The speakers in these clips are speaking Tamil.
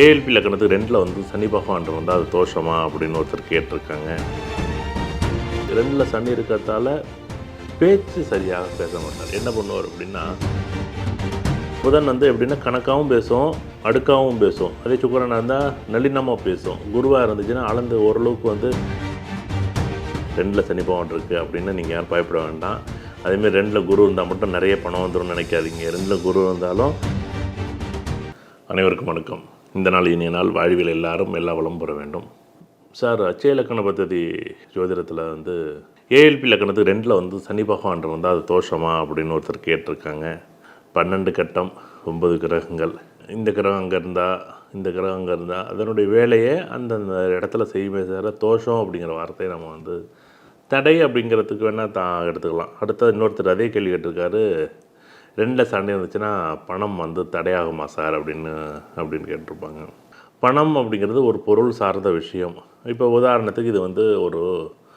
ஏஎல்பி லக்கணத்துக்கு ரெண்டில் வந்து சனி பகவான் வந்து அது தோஷமா அப்படின்னு ஒருத்தர் கேட்டிருக்காங்க. ரெண்டில் சனி இருக்கிறதால பேச்சு சரியாக பேச மாட்டார். என்ன பண்ணுவார் அப்படின்னா புதன் வந்து எப்படின்னா கணக்காகவும் பேசும் அடுக்காகவும் பேசும். அதே சுக்கரனாக இருந்தால் நளினமாக பேசும். குருவாக இருந்துச்சுன்னா அளந்து ஓரளவுக்கு வந்து ரெண்டில் சனி பகவான் இருக்குது அப்படின்னு நீங்கள் யாரும் பயப்பட வேண்டாம். அதேமாதிரி ரெண்டில் குரு இருந்தால் மட்டும் நிறைய பணம் வந்துடும் நினைக்காதீங்க. ரெண்டில் குரு இருந்தாலும் அனைவருக்கும் வணக்கம். இந்த நாள் இனிய நாள் வாழ்வில் எல்லாரும் எல்லா வளம் பெற வேண்டும். சார் அச்சய இலக்கண பദ്ധதி ஜோதிடத்தில் வந்து ஏஎல்பி லக்கணத்துக்கு ரெண்டில் வந்து சனி பகவான் வந்து அது தோஷமா அப்படின்னு ஒருத்தர் கேட்டிருக்காங்க. பன்னெண்டு கட்டம் ஒன்பது கிரகங்கள். இந்த கிரகம் அங்கே இருந்தால் இந்த கிரகம் அங்கே இருந்தால் அதனுடைய வேலையை அந்தந்த இடத்துல செய்யுமே சார் தோஷம் அப்படிங்கிற வார்த்தையை நம்ம வந்து தடை அப்படிங்கிறதுக்கு வேணால் தான் எடுத்துக்கலாம். அடுத்தது இன்னொருத்தர் அதே கேள்வி கேட்டிருக்காரு. ரெண்டில் சண்டை இருந்துச்சுன்னா பணம் வந்து தடையாகுமா சார் அப்படின்னு அப்படின்னு கேட்டிருப்பாங்க. பணம் அப்படிங்கிறது ஒரு பொருள் சார்ந்த விஷயம். இப்போ உதாரணத்துக்கு இது வந்து ஒரு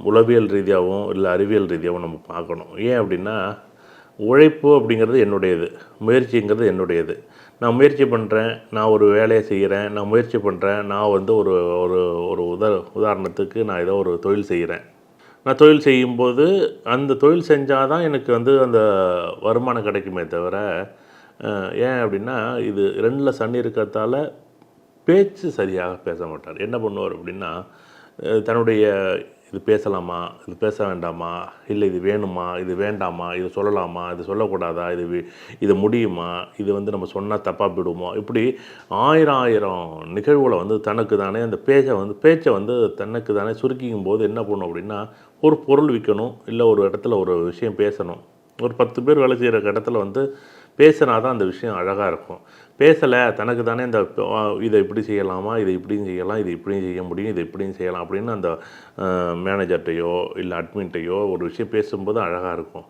உளவியல் ரீதியாகவும் இல்லை அறிவியல் ரீதியாகவும் நம்ம பார்க்கணும். ஏன் அப்படின்னா உழைப்பு அப்படிங்கிறது என்னுடையது. முயற்சிங்கிறது என்னுடையது. நான் முயற்சி பண்ணுறேன் நான் ஒரு வேலையை செய்கிறேன் நான் முயற்சி பண்ணுறேன் நான் வந்து ஒரு ஒரு ஒரு உத உதாரணத்துக்கு நான் ஏதோ ஒரு தொழில் செய்கிறேன். நான் தொழில் செய்யும்போது அந்த தொழில் செஞ்சால் தான் எனக்கு வந்து அந்த வருமானம் கிடைக்குமே தவிர ஏன் அப்படின்னா இது ரெண்டில் சனி இருக்கிறதால பேச்சு சரியாக பேச மாட்டார். என்ன பண்ணுவார் அப்படின்னா தன்னுடைய இது பேசலாமா? இது பேச வேண்டாமா? இல்லை இது வேணுமா? இது வேண்டாமா? இது சொல்லலாமா? இது சொல்லக்கூடாதா? இது இது முடியுமா? இது வந்து நம்ம சொன்னால் தப்பாக போயிடுமோ? இப்படி ஆயிரம் ஆயிரம் நிகழ்வுகளை வந்து தனக்கு தானே அந்த பேச்சை வந்து பேச்சை வந்து தனக்கு தானே சுருக்கிக்கும் போது என்ன பண்ணும் அப்படின்னா ஒரு பொருள் விற்கணும் இல்லை ஒரு இடத்துல ஒரு விஷயம் பேசணும். ஒரு பத்து பேர் வேலை செய்கிற இடத்துல வந்து பேசினா தான் அந்த விஷயம் அழகாக இருக்கும். பேசலை தனக்கு தானே இந்த இதை இப்படி செய்யலாமா? இதை இப்படியும் செய்யலாம் இதை இப்படியும் செய்ய முடியும் இதை இப்படியும் செய்யலாம் அப்படின்னு அந்த மேனேஜர்கிட்டையோ இல்லை அட்மின்ட்டையோ ஒரு விஷயம் பேசும்போது அழகாக இருக்கும்.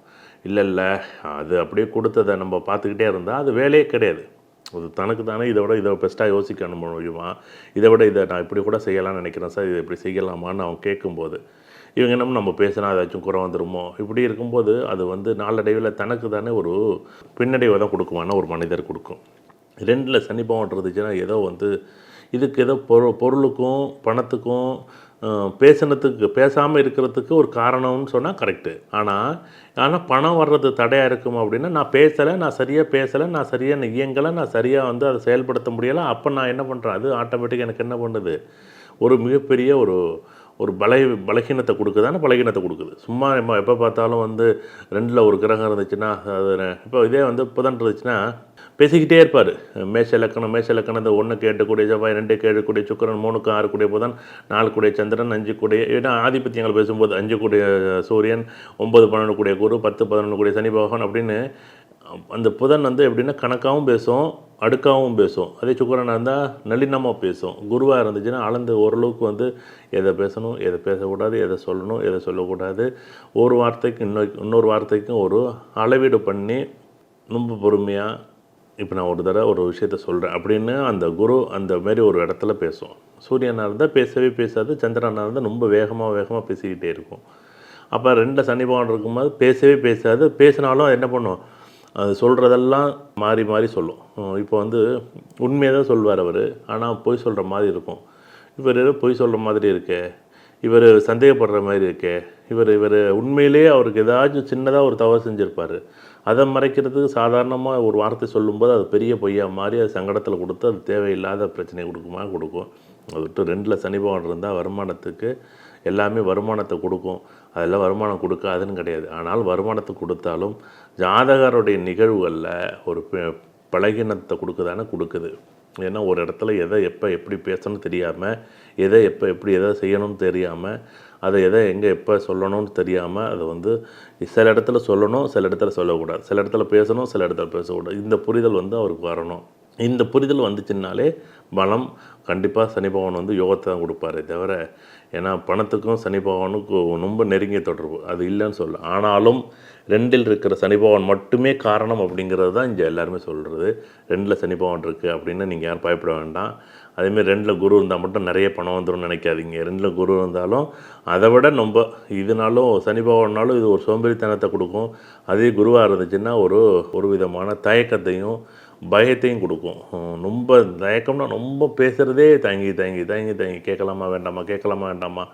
இல்லை இல்லை அது அப்படியே கொடுத்ததை நம்ம பார்த்துக்கிட்டே இருந்தால் அது வேலையே கிடையாது. அது தனக்கு தானே இதை விட இதை பெஸ்ட்டாக யோசிக்கணும் முடியுமா இதை விட இதை நான் இப்படி கூட செய்யலாம்னு நினைக்கிறேன் சார் இதை இப்படி செய்யலாமான்னு அவன் கேட்கும்போது இவங்க என்ன நம்ம பேசினா ஏதாச்சும் குறை வந்துருமோ? இப்படி இருக்கும்போது அது வந்து நாளடைவில் தனக்கு தானே ஒரு பின்னடைவை தான் கொடுக்குமான ஒரு மனிதர் கொடுக்கும். ரெண்டில் சனி இருந்துச்சுன்னா ஏதோ வந்து இதுக்கு ஏதோ பொரு பொருளுக்கும் பணத்துக்கும் பேசினத்துக்கு பேசாமல் இருக்கிறதுக்கு ஒரு காரணம்னு சொன்னால் கரெக்டு ஆனால் ஆனால் பணம் வர்றது தடையாக இருக்கும் அப்படின்னா நான் பேசலை நான் சரியாக பேசலை நான் சரியாக நான் இயங்கலை நான் சரியாக வந்து அதை செயல்படுத்த முடியலை அப்போ நான் என்ன பண்ணுறேன் அது ஆட்டோமேட்டிக்காக எனக்கு என்ன பண்ணுது? ஒரு மிகப்பெரிய ஒரு ஒரு பலை பலகீனத்தை கொடுக்குதானே பலகீனத்தை கொடுக்குது. சும்மா நம்ம எப்போ பார்த்தாலும் வந்து ரெண்டில் ஒரு கிரகம் இருந்துச்சுன்னா அது இப்போ இதே வந்து புதன் இருந்துச்சுன்னா பேசிக்கிட்டே இருப்பார். மேஷ இலக்கணம் மேஷ இலக்கணம் இந்த ஒன்று கேட்டுக்கூடிய செவ்வாய் ரெண்டு கேட்கக்கூடிய சுக்கரன் மூணுக்கு ஆறு கூடிய புதன் நாலு கூடிய சந்திரன் அஞ்சு கூடிய ஏன்னா ஆதிபத்தியங்கள் பேசும்போது அஞ்சு கூடிய சூரியன் ஒம்பது பன்னெண்டு கூடிய குரு பத்து பதினொன்று கூடிய சனி பகவான் அப்படின்னு அந்த புதன் வந்து எப்படின்னா கணக்காகவும் பேசும். அடுக்காகவும் பேசும் அதே சுக்கரனாக இருந்தால் நளினமாக பேசும் குருவாக இருந்துச்சுன்னா அளந்து ஓரளவுக்கு வந்து எதை பேசணும் எதை பேசக்கூடாது எதை சொல்லணும் எதை சொல்லக்கூடாது. ஒரு வார்த்தைக்கு இன்னொரு இன்னொரு வார்த்தைக்கும் ஒரு அளவீடு பண்ணி ரொம்ப பொறுமையாக இப்போ நான் ஒரு தடவை ஒரு விஷயத்த சொல்கிறேன் அப்படின்னு அந்த குரு அந்த மாரி ஒரு இடத்துல பேசும் சூரியனாக இருந்தால் பேசவே பேசாது சந்திரனாக இருந்தால் ரொம்ப வேகமாக வேகமாக பேசிக்கிட்டே இருக்கும். அப்போ ரெண்டில் சனி பகவான் இருக்கும்போது பேசவே பேசாது பேசினாலும் அது என்ன பண்ணும் அது சொல்கிறதெல்லாம் மாறி மாறி சொல்லும். இப்போ வந்து உண்மையை தான் சொல்வார் அவர். ஆனால் பொய் சொல்கிற மாதிரி இருக்கும். இவர் ஏதோ பொய் சொல்கிற மாதிரி இருக்கே. இவர் சந்தேகப்படுற மாதிரி இருக்கே. இவர் இவர் உண்மையிலேயே அவருக்கு ஏதாச்சும் சின்னதாக ஒரு தவறு செஞ்சுருப்பார். அதை மறைக்கிறதுக்கு சாதாரணமாக ஒரு வார்த்தை சொல்லும்போது அது பெரிய பொய்யாக மாறி அது சங்கடத்தில் கொடுத்து அது தேவையில்லாத பிரச்சனையை கொடுக்குமா? கொடுக்கும். அது விட்டு ரெண்டில் சனி பகவான் இருந்தால் வருமானத்துக்கு எல்லாமே வருமானத்தை கொடுக்கும். அதெல்லாம் வருமானம் கொடுக்காதுன்னு கிடையாது. ஆனால் வருமானத்தை கொடுத்தாலும் ஜாதகருடைய நிகழ்வுகளில் ஒரு ப- பலகீனத்தை கொடுக்குதானே கொடுக்குது. ஏன்னா ஒரு இடத்துல எதை எப்போ எப்படி பேசணும்னு தெரியாமல் எதை எப்போ எப்படி எதை செய்யணும்னு தெரியாமல் அதை எதை எங்கே எப்போ சொல்லணும்னு தெரியாமல் அதை வந்து சில இடத்துல சொல்லணும் சில இடத்துல சொல்லக்கூடாது. சில இடத்துல பேசணும் சில இடத்துல பேசக்கூடாது. இந்த புரிதல் வந்து அவருக்கு வரணும். இந்த புரிதல் வந்துச்சுன்னாலே பலம் கண்டிப்பாக சனி பகவான் வந்து யோகத்தை தான் கொடுப்பாரு தவிர ஏன்னா பணத்துக்கும் சனி பகவானுக்கும் ரொம்ப நெருங்கிய தொடர்பு. அது இல்லைன்னு சொல்ல ஆனாலும் ரெண்டில் இருக்கிற சனி பகவான் மட்டுமே காரணம் அப்படிங்கிறது தான் இங்கே எல்லாருமே சொல்கிறது ரெண்டில் சனி பகவான் இருக்குது அப்படின்னு நீங்கள் யாரும் பயப்பட வேண்டாம். அதேமாதிரி ரெண்டில் குரு இருந்தால் மட்டும் நிறைய பணம் வந்துடும் நினைக்காதீங்க. ரெண்டில் குரு இருந்தாலும் அதை விட ரொம்ப இதனாலும் சனி பகவானாலும் இது ஒரு சோம்பேறித்தனத்தை கொடுக்கும். அதே குருவாக இருந்துச்சுன்னா ஒரு ஒரு விதமான தயக்கத்தையும் பயத்தையும் கொடுக்கும். ரொம்ப தயக்கம்னா ரொம்ப பேசுகிறதே தயங்கி தயங்கி தயங்கி தயங்கி. கேட்கலாமா வேண்டாமா கேட்கலாமா வேண்டாமா?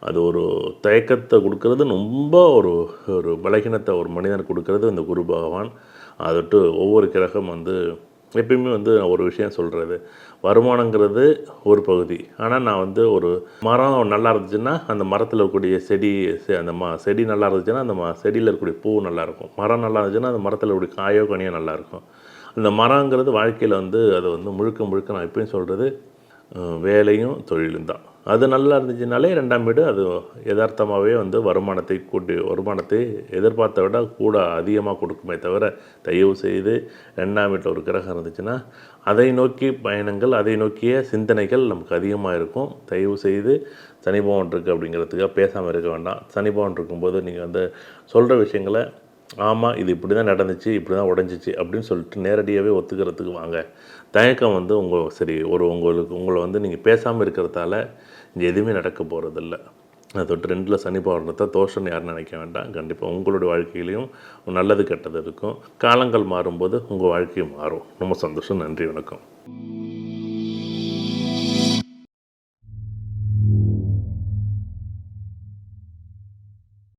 அது ஒரு தயக்கத்தை கொடுக்கறது ரொம்ப ஒரு ஒரு பலகீனத்தை ஒரு மனிதன் கொடுக்கறது இந்த குரு பகவான். அதட்டு ஒவ்வொரு கிரகம் வந்து எப்பயுமே வந்து ஒரு விஷயம் சொல்கிறது வருமானங்கிறது ஒரு பகுதி. ஆனால் நான் வந்து ஒரு மரம் நல்லா இருந்துச்சுன்னா அந்த மரத்தில் இருக்கக்கூடிய செடி செ- அந்த மா செடி நல்லா இருந்துச்சுன்னா அந்த மா செடியில் இருக்கக்கூடிய பூ நல்லாயிருக்கும் மரம் நல்லா இருந்துச்சுன்னா அந்த மரத்தில் இருக்கக்கூடிய காயோ கனியோ நல்லாயிருக்கும் அந்த மரங்கிறது வாழ்க்கையில் வந்து அது வந்து முழுக்க முழுக்க நான் எப்பயும் சொல்கிறது வேலையும் தொழிலும் தான். அது நல்லா இருந்துச்சுனாலே ரெண்டாம் வீடு அது யதார்த்தமாகவே வந்து வருமானத்தை கூட்டி வருமானத்தை எதிர்பார்த்த விட கூட அதிகமாக கொடுக்குமே தவிர தயவு செய்து ரெண்டாம் வீட்டில் ஒரு கிரகம் இருந்துச்சுன்னா அதை நோக்கி பயணங்கள் அதை நோக்கிய சிந்தனைகள் நமக்கு அதிகமாக இருக்கும். தயவு செய்து சனிபவன் இருக்குது அப்படிங்கிறதுக்காக பேசாமல் இருக்க வேண்டாம். சனிபவன் இருக்கும்போது நீங்கள் வந்து சொல்கிற விஷயங்களை ஆமாம் இது இப்படி தான் நடந்துச்சு இப்படி தான் உடஞ்சிச்சு அப்படின்னு சொல்லிட்டு நேரடியாகவே ஒத்துக்கிறதுக்கு வாங்க. தயக்கம் வந்து உங்கள் சரி ஒரு உங்களுக்கு உங்களை வந்து நீங்கள் பேசாமல் இருக்கிறதால இங்கே எதுவுமே நடக்க போகிறதில்ல அதை தொட்டு ரெண்டில் சனி பவர்னத்தை தோஷம் யாரும் நினைக்க வேண்டாம். கண்டிப்பாக உங்களுடைய வாழ்க்கையிலையும் நல்லது கெட்டது இருக்கும். காலங்கள் மாறும்போது உங்கள் வாழ்க்கையும் மாறும். ரொம்ப சந்தோஷம் நன்றி வணக்கம்.